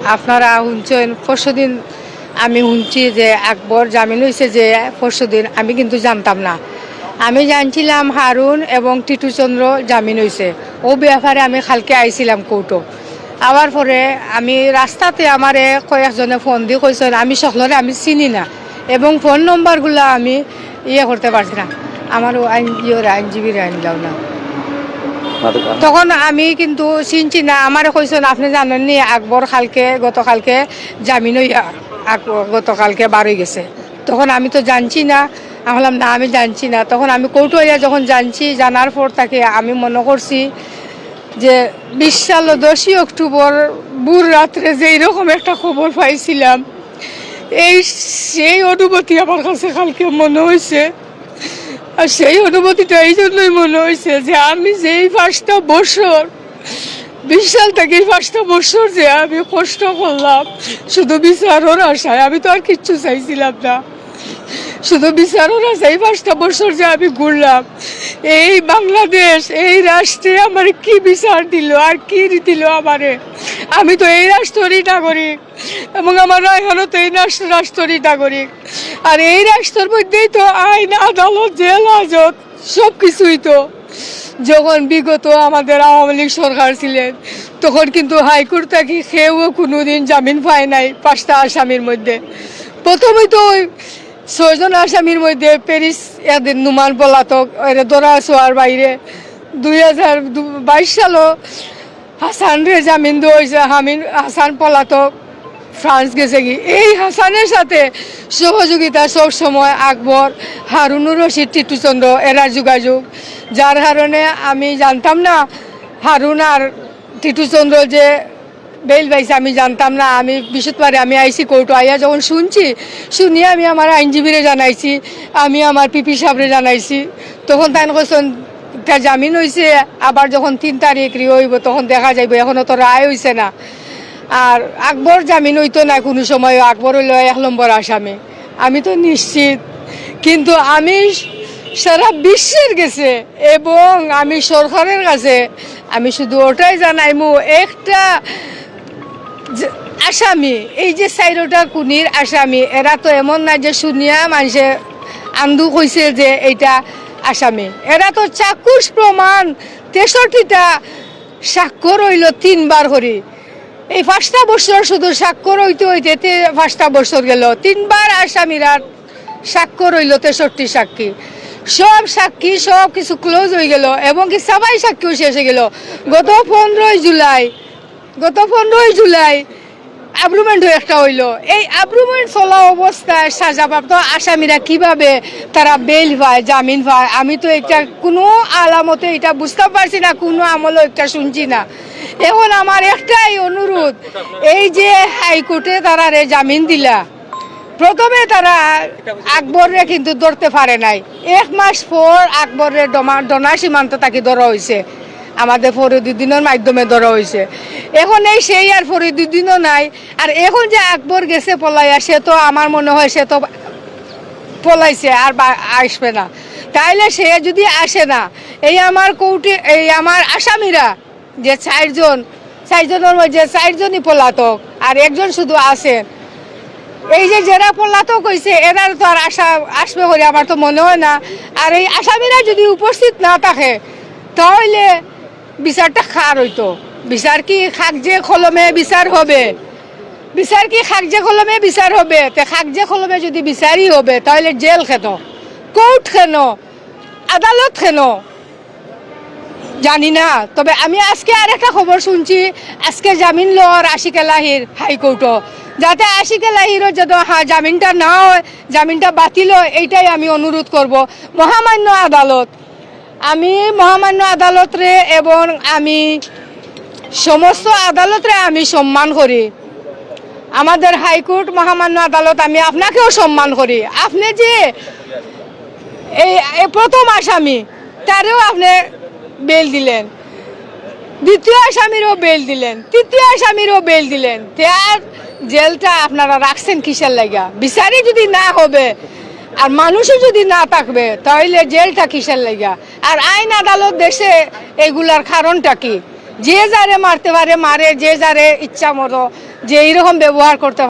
আপনারা শুনছেন, পরশুদিন আমি শুনছি যে আকবর জামিন হয়েছে যে পরশুদিন, আমি কিন্তু জানতাম না। আমি জানছিলাম হারুন এবং টিটুচন্দ্র জামিন হয়েছে ও ব্যাপারে আমি কালকে আইছিলাম কৌটো আবার পরে আমি রাস্তাতে আমারে কয়েকজনে ফোন দিয়ে কইছেন, আমি সকলরে আমি চিনি না এবং ফোন নম্বরগুলো আমি ইয়ে করতে পারছি না। আমারও আইন ইয়ে আইনজীবীর আইন দাও না। তখন আমি কিন্তু চিনছি না আমার কইছেন, আপনি জানেন নি, আকবর খালকে, গতকালকে জামিন গতকালকে বার গেছে। তখন আমি তো জানছি না। আমি বললাম, না, আমি জানছি না। তখন আমি কৌটো হইয়া যখন জানছি, জানার পর তাকে আমি মনে করছি যে বিশ সাল দশই অক্টোবর বুর রাত্রে যে এরকম একটা খবর পাইছিলাম, এই সেই অনুভূতি আমার কাছে কালকে মনে হয়েছে আর সেই অনুভূতিটা এই জন্যই মনে হয়েছে যে আমি যেই পাঁচটা বছর, বিশ সাল থেকে পাঁচটা বছর যে আমি কষ্ট করলাম। শুধু বিচারের আশায় আমি তো আর কিচ্ছু চাইছিলাম না। শুধু বিচারের আশায় এই পাঁচটা বছর যে আমি ঘুরলাম। এই বাংলাদেশ, এই রাষ্ট্রে আমার কি বিচার দিল আর কি দিল আমারে? আমি তো এই রাষ্ট্রেরই নাগরিক এবং আমার এখনও তো এই রাষ্ট্র রাষ্ট্রেরই নাগরিক। আর এই রাষ্ট্রের মধ্যেই তো আইন, আদালত, জেল, হাজত সব কিছুই তো। যখন বিগত আমাদের আওয়ামী লীগ সরকার ছিলেন, তখন কিন্তু হাইকোর্ট থেকে কেউ কোনোদিন জামিন পায় নাই পাঁচটা আসামির মধ্যে। প্রথমে তো ওই ছয়জন আসামির মধ্যে প্যারিস, এদের নুমান পলাতক, এর দরা ছোয়ার বাইরে। দুই হাজার বাইশ সালও হাসান রে জামিন দেওয়া হয়েছে, হামিন হাসান পলাতক। ফ্রান্স গেছে কি? এই হাসানের সাথে সহযোগিতা সব সময় আকবর হারুনুর রশিদ টিটুচন্দ্র এরা যোগাযোগ। যার কারণে আমি জানতাম না, হারুন আর টিটুচন্দ্র যে বেল পাইছে আমি জানতাম না। আমি বৃহস্পতিবারে আমি আইসি কোর্ট, আইয়া যখন শুনছি, শুনিয়ে আমি আমার আইনজীবীরে জানাইছি, আমি আমার পিপি সাহেবরে জানাইছি। তখন তাই তা জামিন হয়েছে আবার যখন তিন তারিখ রি হইব তখন দেখা যাইব, এখনও তো রায় হয়েছে না। আর আকবর জামিন হইতো না কোনো সময় আকবর হইল এক নম্বর আসামি। আমি তো নিশ্চিত। কিন্তু আমি সারা বিশ্বের গেছে এবং আমি সরকারের কাছে, আমি শুধু ওটাই জানাইমু, একটা আসামি, এই যে চাইরোটা কুনির আসামি, এরা তো এমন না যে শুনিয়া মানুষে আন্দু কইছে যে এইটা আসামি। এরা তো চাক্ষুষ প্রমাণ, তেষট্টিটা স্বাক্ষর হইল তিনবার করি এই পাঁচটা বছর শুধু স্বাক্ষর হইতে হইতে পাঁচটা বছর গেল। তিনবার আসামিরা স্বাক্ষর হইল তেষট্টি সাক্ষী। সব সাক্ষী, সব কিছু ক্লোজ হয়ে গেল এবং কি সবাই সাক্ষীও শেষ হয়ে গেল। গত পনেরোই জুলাই, গত পনেরোই জুলাই আব্রুমেন্ট একটা হইল। এই আব্রুমেন্ট চলা অবস্থায় সাজাপ্রাপ্ত আসামিরা কীভাবে তারা বেল পায় জামিন পায় আমি তো এটা কোনো আলামতে এটা বুঝতে পারছি না, কোনো আমলও একটা শুনছি না। এখন আমার একটাই অনুরোধ, এই যে হাইকোর্টে তারা রে জামিন দিলা, প্রথমে তারা আকবরে কিন্তু ধরতে পারে নাই। এক মাস পর আকবরের ডনা সীমান্ত তাকে ধরা হয়েছে আমাদের ফরিদুদ্দিনের মাধ্যমে ধরা হয়েছে। এখন এই সেই আর ফরিদুদ্দিনও নাই। আর এখন যে আকবর গেছে পলাইয়া, সে তো আমার মনে হয় সে তো পলাইছে, আর আসবে না। তাইলে সে যদি আসে না, এই আমার কৌটি এই আমার আসামিরা, যে চারজন চারজনের মধ্যে চারজনই পলাতক, আর একজন শুধু আছেন। এই যে যারা পলাতক হয়েছে এরা তো আর আশা আসবে করে আমার তো মনে হয় না। আর এই আসামিরা যদি উপস্থিত না থাকে, তাহলে বিচারটা খার হইতো। বিচার কি খাক যে কলমে বিচার হবে? বিচার কি খাক যে কলমে বিচার হবে? তে খাক যে কলমে যদি বিচারই হবে, তাহলে জেল কেন কোর্ট খেন, আদালত খেন। জানি না, তবে আমি আজকে আর একটা খবর শুনছি। আজকে জামিন লওয়ার আশিক এলাহির হাইকোর্টও। যাতে আশিক এলাহিরও যাতে হ্যাঁ জামিনটা না হয়, জামিনটা বাতিল হয়, এইটাই আমি অনুরোধ করব। মহামান্য আদালত আমি মহামান্য আদালতরে এবং আমি সমস্ত আদালতরে আমি সম্মান করি। আমাদের হাইকোর্ট মহামান্য আদালত, আমি আপনাকেও সম্মান করি। আপনি যে এই প্রথম আসামি, তারেও আপনি বেল দিলেন। দ্বিতীয় আসামিরও বেল দিলেন। তৃতীয় আসামিরও বেল দিলেন। তার জেলটা আপনারা রাখছেন কিসের লাগা? বিচারই যদি না হবে আর মানুষও যদি না থাকবে, তাহলে জেলটা কিসের লাগা? আর আইন আদালত দেশে এগুলার কারণটা কি? যে যারে মারতে পারে, মারে, যে যারে ইচ্ছা মতো, যে এইরকম ব্যবহার করতে